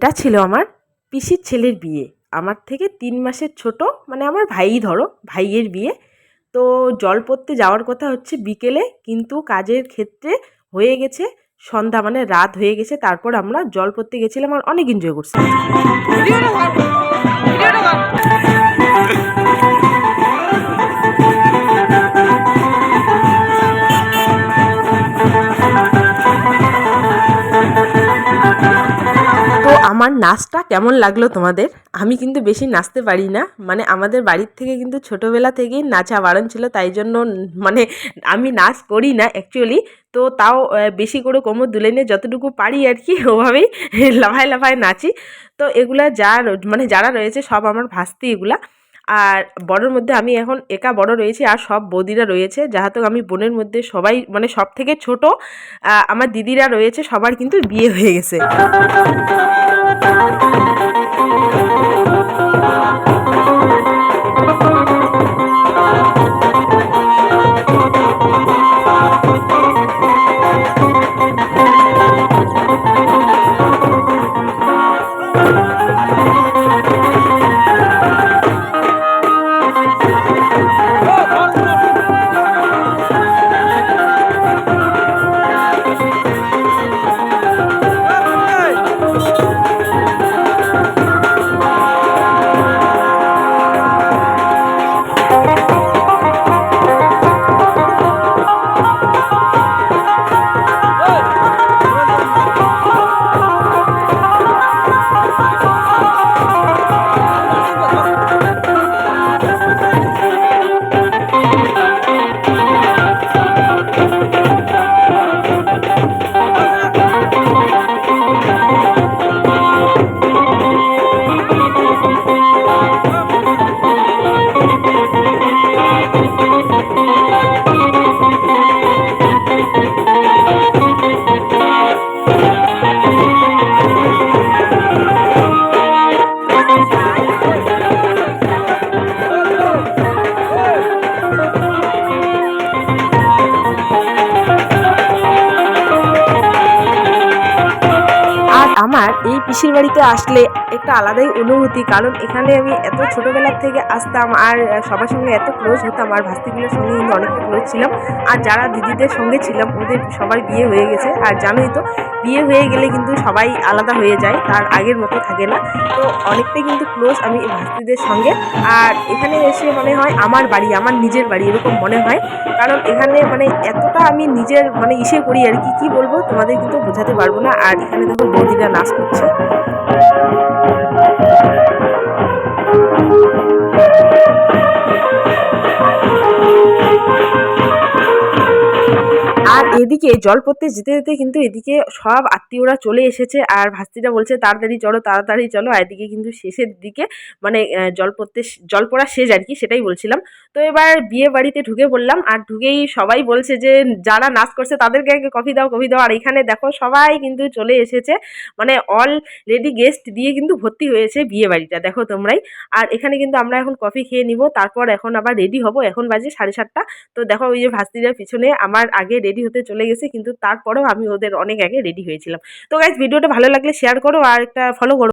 এটা ছিল আমার পিসির ছেলের বিয়ে। আমার থেকে তিন মাসের ছোট মানে আমার ভাইই ধরো, ভাইয়ের বিয়ে। তো জল পড়তে যাওয়ার কথা হচ্ছে বিকেলে, কিন্তু কাজের ক্ষেত্রে হয়ে গেছে, সন্ধ্যা মানে রাত হয়ে গেছে, তারপর আমরা জল পড়তে গেছিলাম আর অনেক এনজয় করছি আমার নাচটা কেমন লাগল তোমাদের? আমি কিন্তু বেশি নাচতে পারি না। মানে আমাদের বাড়ির থেকে কিন্তু ছোটোবেলা থেকেই নাচা বারণ ছিল, তাই জন্য মানে আমি নাচ করি না অ্যাকচুয়ালি তো তাও বেশি করে কোমর দুলে নিয়ে যতটুকু পারি আর কি, ওভাবেই লাফায় লাফায় নাচি। তো এগুলা যা মানে যারা রয়েছে সব আমার ভাস্তি এগুলা। আর বড়োর মধ্যে আমি এখন একা বড় রয়েছি, আর সব বৌদিরা রয়েছে। যাহাতো আমি বোনের মধ্যে সবাই মানে সব থেকে ছোট আমার দিদিরা রয়েছে, সবার কিন্তু বিয়ে হয়ে গেছে। Thank you. আমার এই পিসির বাড়িতে আসলে একটা আলাদাই অনুভূতি, কারণ এখানে আমি এত ছোটোবেলার থেকে আসতাম আর সবার সঙ্গে এত ক্লোজ হতাম, আর ভাস্তিগুলোর সঙ্গে কিন্তু অনেকটা ক্লোজ ছিলাম। আর যারা দিদিদের সঙ্গে ছিলাম, ওদের সবার বিয়ে হয়ে গেছে। আর জানোই তো, বিয়ে হয়ে গেলে কিন্তু সবাই আলাদা হয়ে যায়, তার আগের মতো থাকে না। তো অনেকটাই কিন্তু ক্লোজ আমি ভাস্তিদের সঙ্গে। আর এখানে এসে মনে হয় আমার বাড়ি, আমার নিজের বাড়ি এরকম মনে হয়। কারণ এখানে মানে এতটা আমি নিজের মানে ইসে করি আর কি কি বলব? তোমাদের কিন্তু বোঝাতে পারব না। আর এখানে দেখো বৌদিরা নাচ করছে আর এদিকে জল পড়তে যেতে যেতে কিন্তু এদিকে সব আত্মীয়রা চলে এসেছে আর ভাস্তিটা বলছে তাড়াতাড়ি চলো তাড়াতাড়ি চলো। আর এদিকে কিন্তু শেষের দিকে মানে আহ, জল পড়তে জল পড়া শেষ আর কি সেটাই বলছিলাম। তো এবার বিয়ে বাড়িতে ঢুকে পড়লাম আর ঢুকেই সবাই বলছে যে যারা নাচ করছে তাদেরকে কফি দাও কফি দাও। আর এখানে দেখো সবাই কিন্তু চলে এসেছে। মানে অল রেডি গেস্ট দিয়ে কিন্তু ভর্তি হয়েছে বিয়ে বাড়িটা দেখো তোমরাই। আর এখানে কিন্তু আমরা এখন কফি খেয়ে নিব তারপর এখন আবার রেডি হব এখন বাজে সাড়ে সাতটা। তো দেখো ওই যে ভাস্তিদের পিছনে আমার আগে রেডি হতে চলে গেছে, কিন্তু তারপরেও আমি ওদের অনেক আগে রেডি হয়েছিলাম। তো গাইজ ভিডিওটা ভালো লাগলে শেয়ার করো আর একটা ফলো করো।